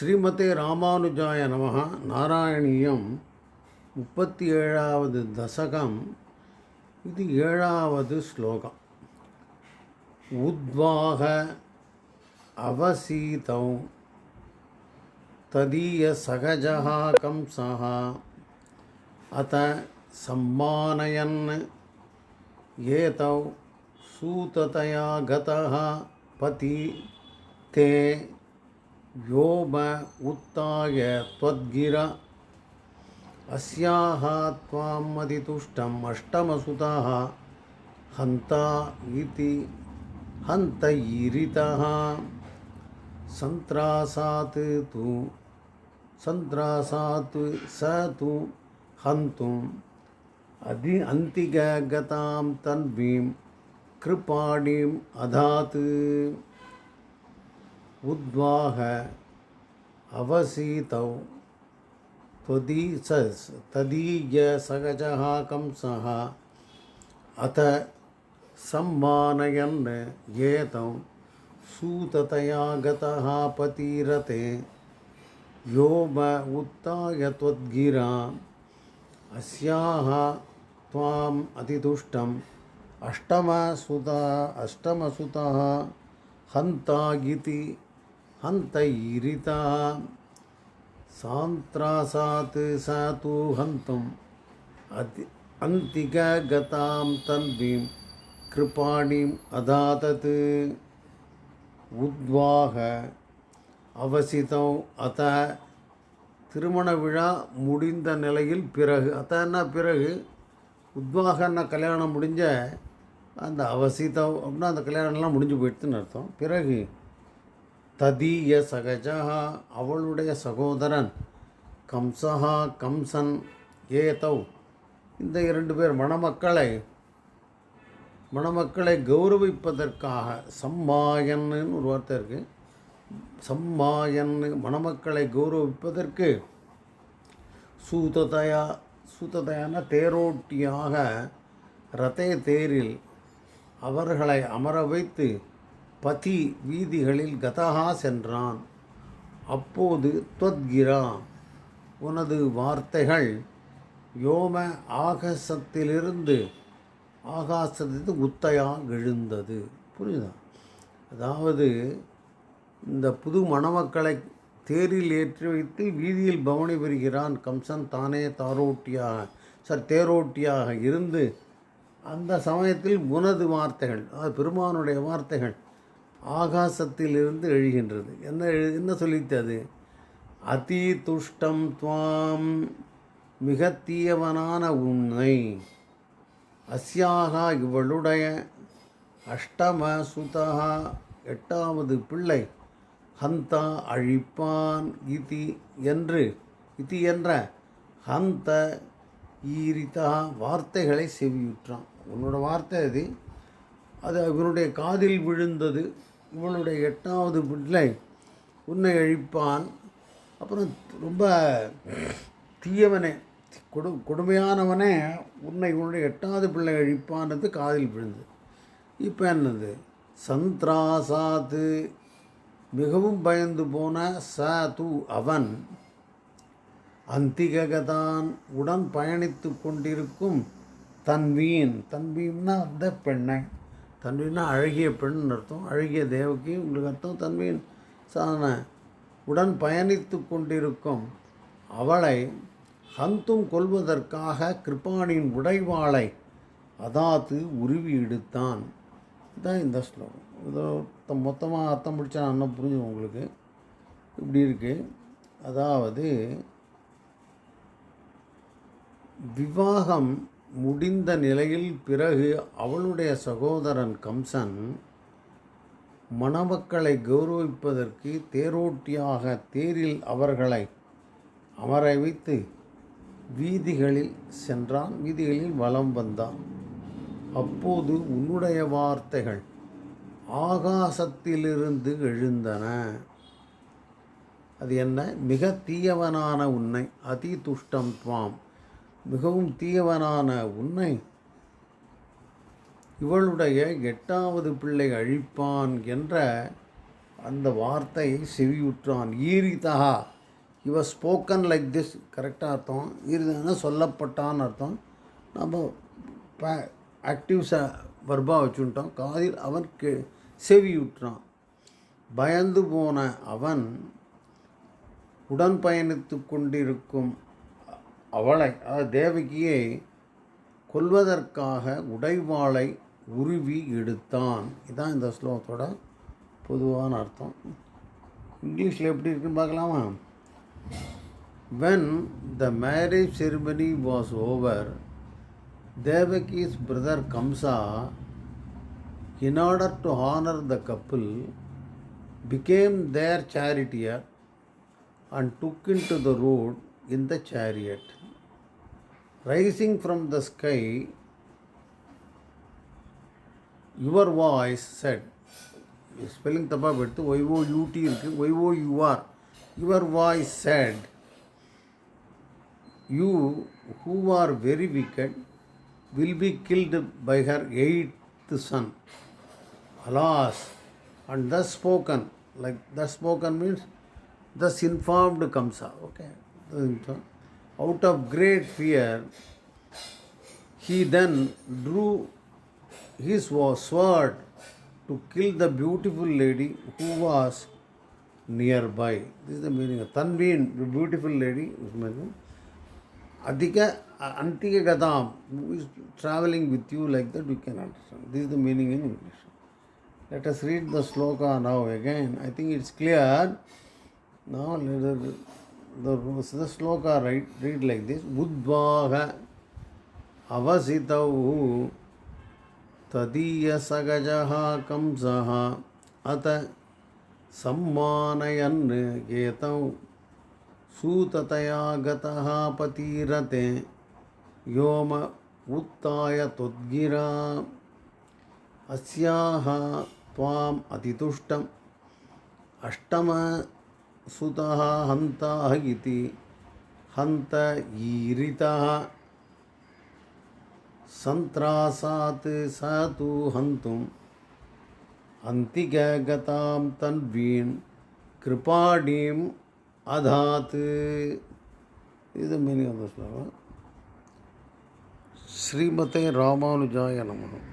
ஸ்ரீமதே ராமானுஜாய நமக நாராயணியம் முப்பத்தி ஏழாவது தசகம். இது ஏழாவது ஸ்லோகம். உத்வாக அவசீதௌ. ததீய சகஜா கம்சா அத சம்மானயன் ஏதௌ. சூததையா கதா பதி. தே. व्योम उत्थाय त्वद्गिर। अस्याः त्वाम् अतितुष्टम् अष्टमसुतः। हन्ता इति हन्त ईरितः सन्त्रासात् तु, सन्त्रासात् स तु हन्तुम्। अधि अन्तिगतां तन्वीं, कृपाणिम् अधात्। उद्वाह अवसीतौ। त्वदी स तदीयसहजः कंसः अथ सम्मानयन् एतौ सूततया गतः पतिरते। व्योम उत्थाय त्वद्गिराम् अस्याः त्वाम् अतितुष्टम्। अष्टमसुता हन्त ईरितः सान्त्रासात् स तु हन्तुम् अति अन्तिकगतां तन्वीं कृपाणिम् अधातत् உத்வாக அவசிதம் அத திருமண விழா முடிந்த நிலையில் பிறகு அத்தன்னா பிறகு உத்வாகன்னா கல்யாணம் முடிஞ்ச அந்த அவசிதம் அப்படின்னா அந்த கல்யாணம்லாம் முடிஞ்சு போயிடுதுன்னு அர்த்தம் பிறகு ததீய சகஜா அவளுடைய சகோதரன். கம்சஹா கம்சன் ஏதவ் இந்த இரண்டு பேர் மணமக்களை மணமக்களை கௌரவிப்பதற்காக சம்மாயன்னு ஒரு வார்த்தை இருக்குது சம்மாயன் மணமக்களை கௌரவிப்பதற்கு சூததயா சூததயான தேரோட்டியாக ரதே தேரில் அவர்களை அமர வைத்து பதி வீதிகளில் கதகா சென்றான். அப்போது துவத்கிரா உனது வார்த்தைகள் யோம ஆகாசத்திலிருந்து ஆகாசத்திலிருந்து குத்தையாக எழுந்தது புரியுதா? அதாவது இந்த புது மணமக்களை தேரில் ஏற்றி வைத்து வீதியில் பவனி பெறுகிறான் கம்சன் தானே தாரோட்டியாக சார் தேரோட்டியாக இருந்து அந்த சமயத்தில் உனது வார்த்தைகள் அதாவது பெருமானுடைய வார்த்தைகள் ஆகாசத்திலிருந்து எழுகின்றது. என்ன எழு என்ன சொல்லித்தது அதி? துஷ்டம் துவாம் மிக தீயவனான உன்னை அஸ்யாக இவளுடைய அஷ்டம சுதா எட்டாவது பிள்ளை ஹந்தா அழிப்பான் இதி என்று இதி என்ற ஹந்த ஈரிதா வார்த்தைகளை செவியுற்றான். உன்னோட வார்த்தை அது? அது இவனுடைய காதில் விழுந்தது. இவனுடைய எட்டாவது பிள்ளை. உன்னை அழிப்பான். அப்புறம் ரொம்ப தீயவனே கொடு கொடுமையானவனே உன்னை இவனுடைய எட்டாவது பிள்ளை அழிப்பான்றது காதில் விழுந்தது. இப்போ என்னது? சந்திராசாத்து மிகவும் பயந்து போன ச து அவன் அந்திககதான் உடன் பயணித்து கொண்டிருக்கும் தன்வீன் தன்வீன்னா அந்த பெண்ணை. தன்வின்னா அழகிய பெண் அர்த்தம். அழகிய தேவகி உங்களுக்கு அர்த்தம். தன்மையின் சாதன. உடன் பயணித்து கொண்டிருக்கும் அவளை ஹந்தும் கொள்வதற்காக கிருப்பானின் உடைவாளை அதாத்து உருவி எடுத்தான். இதான் இந்த ஸ்லோகம். இதோ மொத்தமாக அர்த்தம் பிடிச்சா நான் புரிஞ்சு உங்களுக்கு. இப்படி இருக்குது அதாவது விவாகம் முடிந்த நிலையில் பிறகு அவளுடைய சகோதரன் கம்சன் மணமக்களை கௌரவிப்பதற்கு தேரோட்டியாக தேரில் அவர்களை அமர வைத்து வீதிகளில் சென்றான். வீதிகளில் வலம் வந்தான். அப்போது உன்னுடைய வார்த்தைகள் ஆகாசத்திலிருந்து எழுந்தன. அது என்ன? மிக தீயவனான உன்னை அதி துஷ்டம் துவாம் மிகவும் தீயவனான உன்னை இவளுடைய எட்டாவது பிள்ளை அழிப்பான் என்ற அந்த வார்த்தையை செவியுற்றான். ஈரிதா இவ ஸ்போக்கன் லைக் திஸ் கரெக்டாக அர்த்தம். ஈரிதான்னா சொல்லப்பட்டான்னு அர்த்தம். நம்ம ஆக்டிவ் ச வர்பாக வச்சுட்டோம். காதில் அவன் கே செவியுற்றான். பயந்து போன அவன் உடன் பயணித்து கொண்டிருக்கும் அவளை அதாவது தேவகியை கொல்வதற்காக உடைவாளை உருவி எடுத்தான். இதான் இந்த ஸ்லோகத்தோட பொதுவான அர்த்தம். இங்கிலீஷில் எப்படி இருக்குன்னு பார்க்கலாமா? When the marriage ceremony was over Devaki's brother Kamsa in order to honour the couple became their charioteer and took in to the road in the chariot rising from the sky your voice said spelling தப்பாக எடுத்து ஒய்ஓ யூடி இருக்குது Y O U R your voice said you who are very wicked will be killed by her eighth son alas and thus spoken like thus spoken means thus informed kamsa okay out of great fear he then drew his sword to kill the beautiful lady who was nearby this is the meaning of tanveen the beautiful lady Adhika Antika Gadam, who is traveling with you like that, you can understand. This is the meaning in English. Let us read the sloka now again. I think it's clear. Now let us, the, the sloka right, read like this. Budvaha avasitau तदीयसगजः कंसः अत सम्मानयन् एतौ सूततया गतः पतीरते व्योम उत्थाय त्वद्गिरा अस्याः त्वाम् अतितुष्टम् अष्टमसुतः हन्तः इति हन्त ईरितः सन्त्रासात् स तु हन्तुम् अन्तिकगतां तन्वीन् कृपाणीम् अधात् இது மீனிங் ஆஃப் த ஸ்லோகம் ஸ்ரீமதே ராமானுஜாய நமகம்